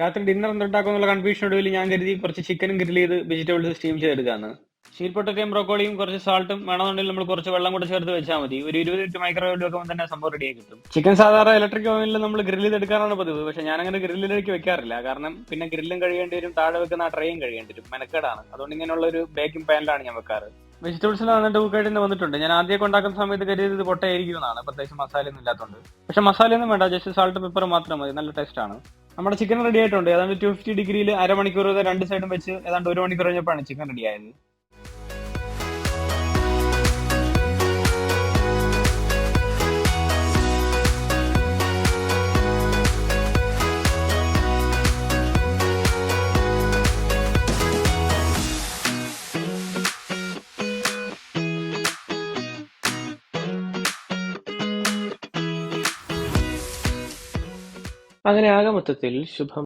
രാത്രി dinner എന്തുണ്ടാക്കുമെന്നുള്ള confusion ഒടുവിൽ ഞാൻ കരുതി കുറച്ച് ചിക്കനും ഗ്രിൽ ചെയ്ത് വെജിറ്റബിൾസ് സ്റ്റീം ചെയ്തെടുക്കാന്ന്. ഷീൽ ബ്രോക്കോളിയും കുറച്ച് സാൾട്ടും വേണമെന്നുണ്ടെങ്കിൽ നമ്മൾ കുറച്ച് വെള്ളം കൂടെ ചേർത്ത് വെച്ചാൽ മതി. ഒരു ഇരുപത് മിനിറ്റ് മൈക്രോവേവ് വെക്കുമ്പോൾ തന്നെ സംഭവം റെഡി ആയി കിട്ടും. ചിക്കൻ സാധാരണ ഇലക്ട്രിക് ഓവനിൽ നമ്മൾ ഗ്രിൽ ചെയ്തെടുക്കാറാണ് പതിവ്. പക്ഷെ ഞാൻ അങ്ങനെ ഗ്രില്ലിലേക്ക് വെക്കാറില്ല. കാരണം പിന്നെ ഗ്രില്ലും കഴിയേണ്ടി വരും താഴെ വെക്കുന്ന ആ ട്രേയും കഴിയേണ്ടി വരും. മെനക്കേടാണ്. അതുകൊണ്ട് ഇങ്ങനെയുള്ള ഒരു ബേക്കിംഗ് പാനിലാണ് ഞാൻ വെക്കാറ്. വെജിറ്റബിൾസിൽ വന്നിട്ട് കുക്കായിട്ട് വന്നിട്ടുണ്ട്. ഞാൻ ആദ്യമൊക്കെ ഉണ്ടാക്കുന്ന സമയത്ത് കരുതിയത് പൊട്ടയായിരിക്കും എന്നാണ് പ്രത്യേകിച്ച് മസാല ഒന്നും ഇല്ലാത്തതുകൊണ്ട്. പക്ഷെ മസാലയൊന്നും വേണ്ട. ജസ്റ്റ് സാൾട്ട് പെപ്പർ മാത്രം മതി. നല്ല ടേസ്റ്റ് ആണ്. നമ്മുടെ ചിക്കൻ റെഡി ആയിട്ടുണ്ട്. ഏതാണ്ട് ടു ഫിഫ്റ്റി ഡിഗ്രിയിൽ അരമണിക്കൂർ രണ്ട് സൈഡും വെച്ച് ഏതാണ്ട് ഒരു മണിക്കൂർ കഴിഞ്ഞപ്പോഴാണ് ചിക്കൻ റെഡി ആയത്. അങ്ങനെ ആകെ മൊത്തത്തിൽ ശുഭം